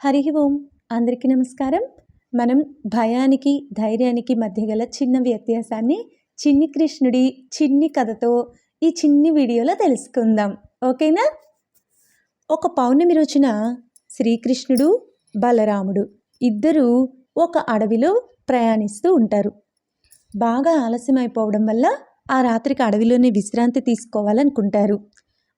హరి ఓం. అందరికీ నమస్కారం. మనం భయానికి ధైర్యానికి మధ్య గల చిన్న వ్యత్యాసాన్ని చిన్ని కృష్ణుడి చిన్ని కథతో ఈ చిన్ని వీడియోలో తెలుసుకుందాం. ఓకేనా? ఒక పౌర్ణమి రోజున శ్రీకృష్ణుడు బలరాముడు ఇద్దరూ ఒక అడవిలో ప్రయాణిస్తూ ఉంటారు. బాగా ఆలస్యం అయిపోవడం వల్ల ఆ రాత్రికి అడవిలోనే విశ్రాంతి తీసుకోవాలనుకుంటారు.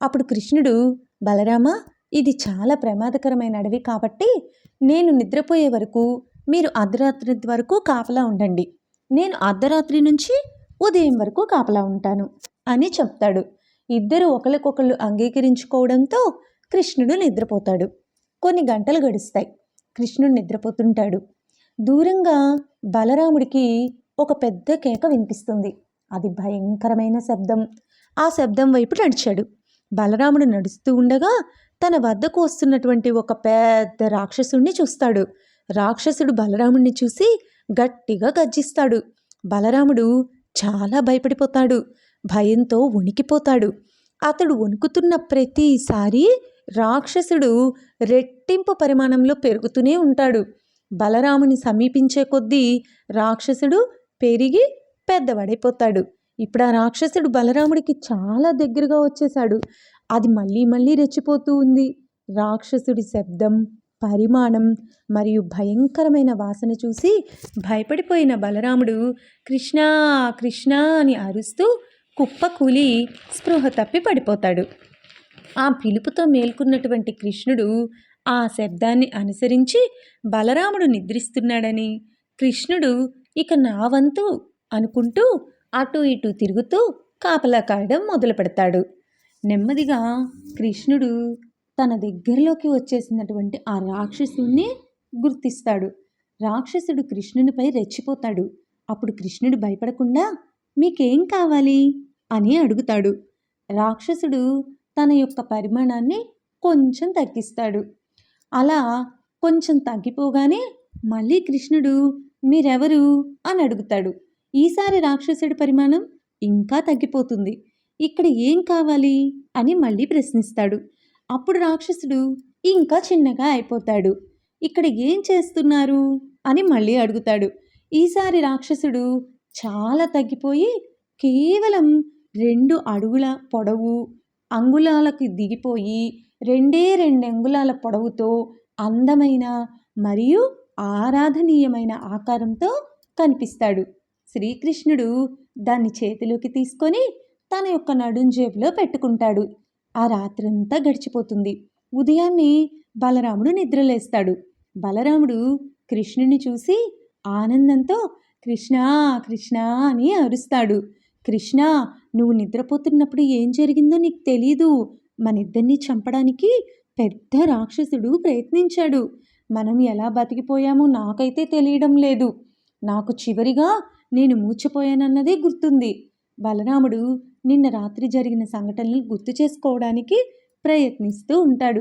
అప్పుడు కృష్ణుడు బలరామ ఇది చాలా ప్రమాదకరమైన అడవి కాబట్టి నేను నిద్రపోయే వరకు మీరు అర్ధరాత్రి వరకు కాపలా ఉండండి. నేను అర్ధరాత్రి నుంచి ఉదయం వరకు కాపలా ఉంటాను అని చెప్తాడు. ఇద్దరు ఒకరికొకళ్ళు అంగీకరించుకోవడంతో కృష్ణుడు నిద్రపోతాడు. కొన్ని గంటలు గడుస్తాయి. కృష్ణుడు నిద్రపోతుంటాడు. దూరంగా బలరాముడికి ఒక పెద్ద కేక వినిపిస్తుంది. అది భయంకరమైన శబ్దం. ఆ శబ్దం వైపు నడిచాడు. బలరాముడు నడుస్తూ ఉండగా తన వద్దకు వస్తున్నటువంటి ఒక పెద్ద రాక్షసుడిని చూస్తాడు. రాక్షసుడు బలరాముడిని చూసి గట్టిగా గర్జిస్తాడు. బలరాముడు చాలా భయపడిపోతాడు. భయంతో వణికిపోతాడు. అతడు వణుకుతున్న ప్రతిసారి రాక్షసుడు రెట్టింపు పరిమాణంలో పెరుగుతూనే ఉంటాడు. బలరాముని సమీపించే కొద్దీ రాక్షసుడు పెరిగి పెద్దవాడైపోతాడు. ఇప్పుడు ఆ రాక్షసుడు బలరాముడికి చాలా దగ్గరగా వచ్చేశాడు. అది మళ్ళీ మళ్ళీ రెచ్చిపోతూ ఉంది. రాక్షసుడి శబ్దం పరిమాణం మరియు భయంకరమైన వాసన చూసి భయపడిపోయిన బలరాముడు కృష్ణా కృష్ణ అని అరుస్తూ కుప్ప కూలి స్పృహ తప్పి పడిపోతాడు. ఆ పిలుపుతో మేల్కొన్నటువంటి కృష్ణుడు ఆ శబ్దాన్ని అనుసరించి బలరాముడు నిద్రిస్తున్నాడని కృష్ణుడు ఇక నా వంతు అనుకుంటూ అటు ఇటు తిరుగుతూ కాపలా కాయడం మొదలు పెడతాడు నెమ్మదిగా కృష్ణుడు తన దగ్గరలోకి వచ్చేసినటువంటి ఆ రాక్షసుని గుర్తిస్తాడు. రాక్షసుడు కృష్ణునిపై రెచ్చిపోతాడు. అప్పుడు కృష్ణుడు భయపడకుండా మీకేం కావాలి? అని అడుగుతాడు. రాక్షసుడు తన యొక్క పరిమాణాన్ని కొంచెం తగ్గిస్తాడు. అలా కొంచెం తగ్గిపోగానే మళ్ళీ కృష్ణుడు మీరెవరు? అని అడుగుతాడు. ఈసారి రాక్షసుడి పరిమాణం ఇంకా తగ్గిపోతుంది. ఇక్కడ ఏం కావాలి? అని మళ్ళీ ప్రశ్నిస్తాడు. అప్పుడు రాక్షసుడు ఇంకా చిన్నగా అయిపోతాడు. ఇక్కడ ఏం చేస్తున్నారు? అని మళ్ళీ అడుగుతాడు. ఈసారి రాక్షసుడు చాలా తగ్గిపోయి కేవలం రెండు అడుగుల పొడవు అంగుళాలకు దిగిపోయి రెండే రెండు అంగుళాల పొడవుతో అందమైన మరియు ఆరాధనీయమైన ఆకారంతో కనిపిస్తాడు. శ్రీకృష్ణుడు దాన్ని చేతిలోకి తీసుకొని తన యొక్క నడుం జేబులో పెట్టుకుంటాడు. ఆ రాత్రంతా గడిచిపోతుంది. ఉదయాన్నే బలరాముడు నిద్రలేస్తాడు. బలరాముడు కృష్ణుని చూసి ఆనందంతో కృష్ణ కృష్ణ అని అరుస్తాడు. కృష్ణ నువ్వు నిద్రపోతున్నప్పుడు ఏం జరిగిందో నీకు తెలీదు. మన ఇద్దరిని చంపడానికి పెద్ద రాక్షసుడు ప్రయత్నించాడు. మనం ఎలా బతికిపోయామో నాకైతే తెలియడం లేదు. నాకు చివరిగా నేను మూర్చిపోయానన్నదే గుర్తుంది బలరాముడు నిన్న రాత్రి జరిగిన సంఘటనలు గుర్తు చేసుకోవడానికి ప్రయత్నిస్తూ ఉంటాడు.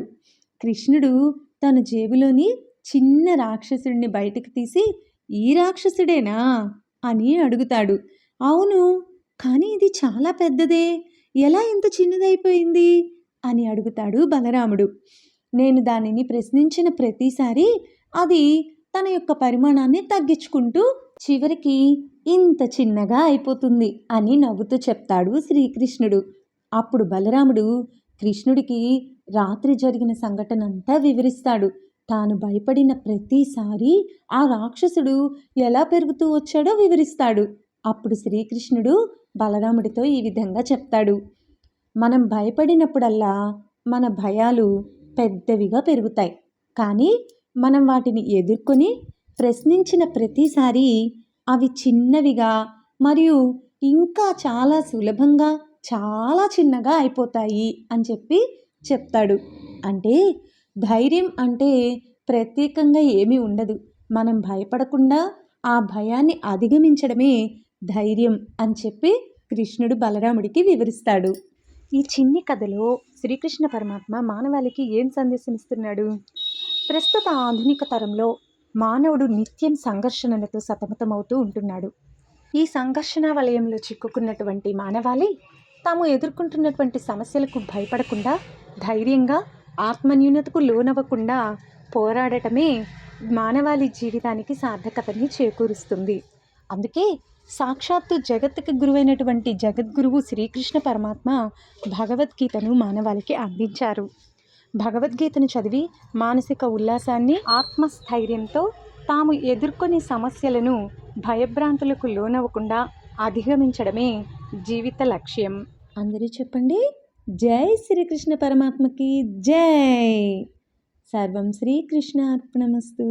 కృష్ణుడు తన జేబులోని చిన్న రాక్షసుడిని బయటకు తీసి ఈ రాక్షసుడేనా? అని అడుగుతాడు. అవును కానీ ఇది చాలా పెద్దదే. ఎలా ఇంత చిన్నదైపోయింది? అని అడుగుతాడు బలరాముడు. నేను దానిని ప్రశ్నించిన ప్రతిసారి అది తన యొక్క పరిమాణాన్ని తగ్గించుకుంటూ చివరికి ఇంత చిన్నగా అయిపోతుంది అని నవ్వుతూ చెప్తాడు శ్రీకృష్ణుడు. అప్పుడు బలరాముడు కృష్ణుడికి రాత్రి జరిగిన సంఘటనంతా వివరిస్తాడు. తాను భయపడిన ప్రతిసారి ఆ రాక్షసుడు ఎలా పెరుగుతూ వచ్చాడో వివరిస్తాడు. అప్పుడు శ్రీకృష్ణుడు బలరాముడితో ఈ విధంగా చెప్తాడు. మనం భయపడినప్పుడల్లా మన భయాలు పెద్దవిగా పెరుగుతాయి. కానీ మనం వాటిని ఎదుర్కొని ప్రశ్నించిన ప్రతిసారి అవి చిన్నవిగా మరియు ఇంకా చాలా సులభంగా చాలా చిన్నగా అయిపోతాయి అని చెప్పి చెప్తాడు. అంటే ధైర్యం అంటే ప్రత్యేకంగా ఏమీ ఉండదు. మనం భయపడకుండా ఆ భయాన్ని అధిగమించడమే ధైర్యం అని చెప్పి కృష్ణుడు బలరాముడికి వివరిస్తాడు. ఈ చిన్ని కథలో శ్రీకృష్ణ పరమాత్మ మానవాళికి ఏం సందేశం ఇస్తున్నాడు ప్రస్తుత ఆధునిక తరంలో మానవుడు నిత్యం సంఘర్షణలతో సతమతమవుతూ ఉంటున్నాడు. ఈ సంఘర్షణ వలయంలో చిక్కుకున్నటువంటి మానవాళి తాము ఎదుర్కొంటున్నటువంటి సమస్యలకు భయపడకుండా ధైర్యంగా ఆత్మన్యూనతకు లోనవ్వకుండా పోరాడటమే మానవాళి జీవితానికి సార్థకతని చేకూరుస్తుంది. అందుకే సాక్షాత్తు జగత్తుకి గురువైనటువంటి జగద్గురువు శ్రీకృష్ణ పరమాత్మ భగవద్గీతను మానవాళికి అందించారు. భగవద్గీతను చదివి మానసిక ఉల్లాసాన్ని ఆత్మస్థైర్యంతో తాము ఎదుర్కొనే సమస్యలను భయభ్రాంతులకు లోనవ్వకుండా అధిగమించడమే జీవిత లక్ష్యం. అందరూ చెప్పండి. జై శ్రీకృష్ణ పరమాత్మకి జై. సర్వం శ్రీకృష్ణ అర్పణమస్తు